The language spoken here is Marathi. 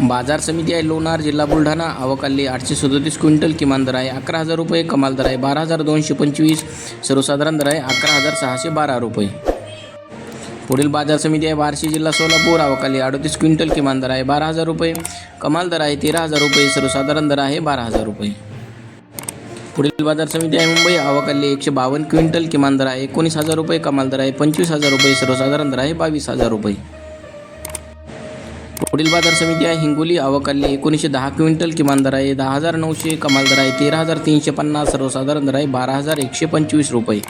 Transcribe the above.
बाजार समिती आहे लोणार जिल्हा बुलढाणा अवकाली आठशे सदोतीस क्विंटल किमान दर आहे अकरा हजार रुपये कमाल दर आहे बारा हजार दोनशे पंचवीस सर्वसाधारण दर आहे अकरा हजार सहाशे बारा रुपये. पुढील बाजार समिती आहे बार्शी जिल्हा सोलापूर आवकाली अडतीस क्विंटल किमान दर आहे बारा हजार रुपये कमाल दर आहे तेरा हजार रुपये सर्वसाधारण दर आहे बारा हजार रुपये. पुढील बाजार समिती आहे मुंबई आवकाली एकशे बावन्न क्विंटल किमान दर आहे एकोणीस हजार रुपये कमाल दर आहे पंचवीस हजार रुपये सर्वसाधारण दर आहे बावीस हजार रुपये. पुढील बाजार समिती आहे. हिंगोली आवकाली एकोणीसशे दहा क्विंटल किमान दर आहे. दहा हजार नऊशे कमाल दर आहे. तेरा हजार तीनशे पन्नास सर्वसाधारण दर आहे. बारा हजार एकशे पंचवीस रुपये.